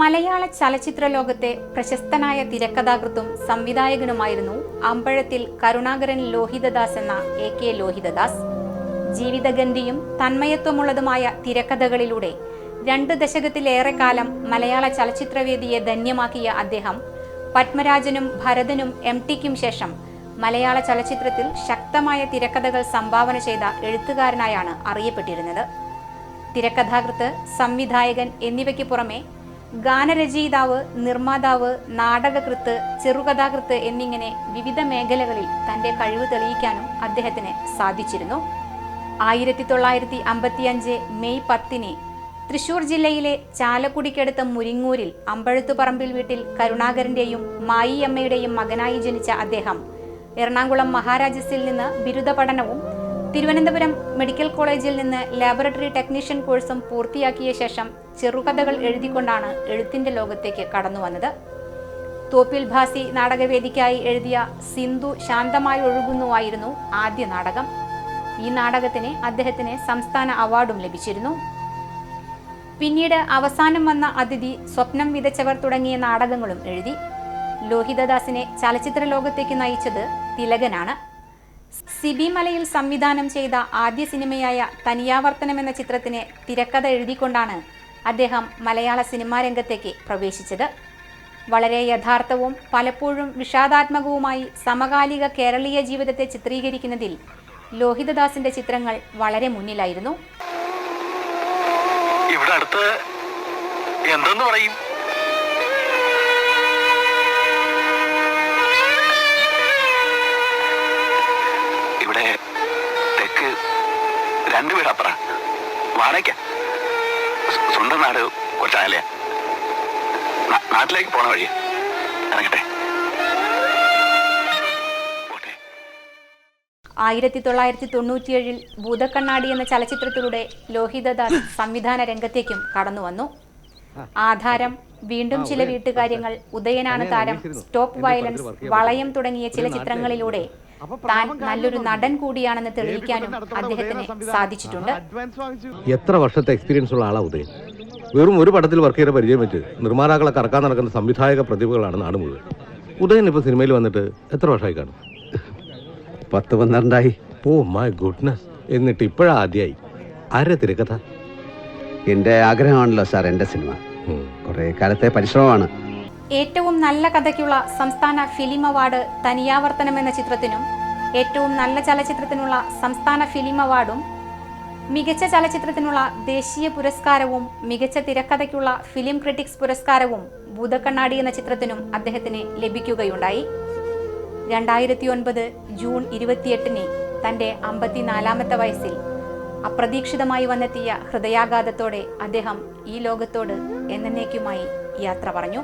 മലയാള ചലച്ചിത്ര ലോകത്തെ പ്രശസ്തനായ തിരക്കഥാകൃത്തും സംവിധായകനുമായിരുന്നു അമ്പഴത്തിൽ കരുണാകരൻ ലോഹിതദാസ് എന്ന എ കെ ലോഹിതദാസ്. ജീവിതഗന്ധിയും തന്മയത്വമുള്ളതുമായ തിരക്കഥകളിലൂടെ രണ്ട് ദശകത്തിലേറെ കാലം മലയാള ചലച്ചിത്രവേദിയെ ധന്യമാക്കിയ അദ്ദേഹം പത്മരാജനും ഭരതനും എം ടിക്കും ശേഷം മലയാള ചലച്ചിത്രത്തിൽ ശക്തമായ തിരക്കഥകൾ സംഭാവന ചെയ്ത എഴുത്തുകാരനായാണ് അറിയപ്പെട്ടിരുന്നത്. തിരക്കഥാകൃത്ത് സംവിധായകൻ എന്നിവയ്ക്ക് പുറമെ ഗാനരചയിതാവ് നിർമ്മാതാവ് നാടകകൃത്ത് ചെറുകഥാകൃത്ത് എന്നിങ്ങനെ വിവിധ മേഖലകളിൽ തന്റെ കഴിവ് തെളിയിക്കാനും അദ്ദേഹത്തിന് സാധിച്ചിരുന്നു. ആയിരത്തി തൊള്ളായിരത്തി അമ്പത്തിയഞ്ച് മെയ് പത്തിന് തൃശൂർ ജില്ലയിലെ ചാലക്കുടിക്കടുത്ത മുരിങ്ങൂരിൽ അമ്പഴത്തുപറമ്പിൽ വീട്ടിൽ കരുണാകരന്റെയും മായിയമ്മയുടെയും മകനായി ജനിച്ച അദ്ദേഹം എറണാകുളം മഹാരാജസിൽ നിന്ന് ബിരുദ പഠനവും തിരുവനന്തപുരം മെഡിക്കൽ കോളേജിൽ നിന്ന് ലാബറട്ടറി ടെക്നീഷ്യൻ കോഴ്സും പൂർത്തിയാക്കിയ ശേഷം ചെറുകഥകൾ എഴുതിക്കൊണ്ടാണ് എഴുത്തിന്റെ ലോകത്തേക്ക് കടന്നു വന്നത്. തോപ്പിൽ ഭാസി നാടകവേദിക്കായി എഴുതിയ സിന്ധു ശാന്തമായി ഒഴുകുന്നുവായിരുന്നു ആദ്യ നാടകം. ഈ നാടകത്തിന് അദ്ദേഹത്തിന് സംസ്ഥാന അവാർഡും ലഭിച്ചിരുന്നു. പിന്നീട് അവസാനം വന്ന അതിഥി സ്വപ്നം വിതച്ചവർ തുടങ്ങിയ നാടകങ്ങളും എഴുതി. ലോഹിതദാസിനെ ചലച്ചിത്ര ലോകത്തേക്ക് നയിച്ചത് തിലകനാണ്. സിബി മലയിൽ സംവിധാനം ചെയ്ത ആദ്യ സിനിമയായ തനിയാവർത്തനം എന്ന ചിത്രത്തിന് തിരക്കഥ എഴുതിക്കൊണ്ടാണ് അദ്ദേഹം മലയാള സിനിമാ രംഗത്തേക്ക് പ്രവേശിച്ചത്. വളരെ യഥാർത്ഥവും പലപ്പോഴും വിഷാദാത്മകവുമായി സമകാലിക കേരളീയ ജീവിതത്തെ ചിത്രീകരിക്കുന്നതിൽ ലോഹിതദാസിന്റെ ചിത്രങ്ങൾ വളരെ മുന്നിലായിരുന്നു. ഇവിടെ അടുത്ത് എന്തെന്ന് പറയും? രണ്ടു വീടപ്പറ വാടക സ്വന്തം നാട് കൊച്ചാലയ നാട്ടിലേക്ക് പോണ വഴി ഇറങ്ങട്ടെ. ആയിരത്തി തൊള്ളായിരത്തി തൊണ്ണൂറ്റിയേഴിൽ ഭൂതക്കണ്ണാടി എന്ന ചലച്ചിത്രത്തിലൂടെ ലോഹിതദാസ് സംവിധാന രംഗത്തേക്കും കടന്നു വന്നു. ആധാരം വീണ്ടും ചില വീട്ടുകാര്യങ്ങൾ ഉദയനാണ് താരം സ്റ്റോപ്പ് വയലൻസ് വളയം തുടങ്ങിയ ചില ചിത്രങ്ങളിലൂടെ താൻ നല്ലൊരു നടൻ കൂടിയാണെന്ന് തെളിയിക്കാനും അദ്ദേഹത്തിന് സാധിച്ചിട്ടുണ്ട്. എത്ര വർഷത്തെ എക്സ്പീരിയൻസ് ഉള്ള ആളാ ഉദയൻ? വെറും ഒരു പടത്തിൽ വർക്ക് ചെയ്ത പരിചയം വെച്ച് നിർമ്മാതാക്കളെ കറക്കാൻ നടക്കുന്ന സംവിധായക പ്രതിഭകളാണ് നാട് മുഴുവൻ. ഉദയൻ ഇപ്പൊ സിനിമയിൽ വന്നിട്ട് എത്ര വർഷമായി കാണും? പത്ത് പന്ത്രണ്ടായി. ഓ മൈ ഗുഡ്നസ് എന്നിട്ട് ഇപ്പോഴാ ആദ്യമായി ആരെ തിരക്കഥ? എന്റെ ആഗ്രഹമാണല്ലോ സാർ എന്റെ സിനിമ കുറെ കുറേ കാലത്തെ പരിശ്രമമാണ്. ഏറ്റവും നല്ല കഥയ്ക്കുള്ള സംസ്ഥാന ഫിലിം അവാർഡ് തനിയാവർത്തനം എന്ന ചിത്രത്തിനും ഏറ്റവും നല്ല ചലച്ചിത്രത്തിനുള്ള സംസ്ഥാന ഫിലിം അവാർഡും മികച്ച ചലച്ചിത്രത്തിനുള്ള ദേശീയ പുരസ്കാരവും മികച്ച തിരക്കഥയ്ക്കുള്ള ഫിലിം ക്രിട്ടിക്സ് പുരസ്കാരവും ഭൂതക്കണ്ണാടി എന്ന ചിത്രത്തിനും അദ്ദേഹത്തിന് ലഭിക്കുകയുണ്ടായി. രണ്ടായിരത്തി ഒൻപത് ജൂൺ ഇരുപത്തിയെട്ടിന് തന്റെ അമ്പത്തിനാലാമത്തെ വയസ്സിൽ അപ്രതീക്ഷിതമായി വന്നെത്തിയ ഹൃദയാഘാതത്തോടെ അദ്ദേഹം ഈ ലോകത്തോട് എന്നേക്കുമായി യാത്ര പറഞ്ഞു.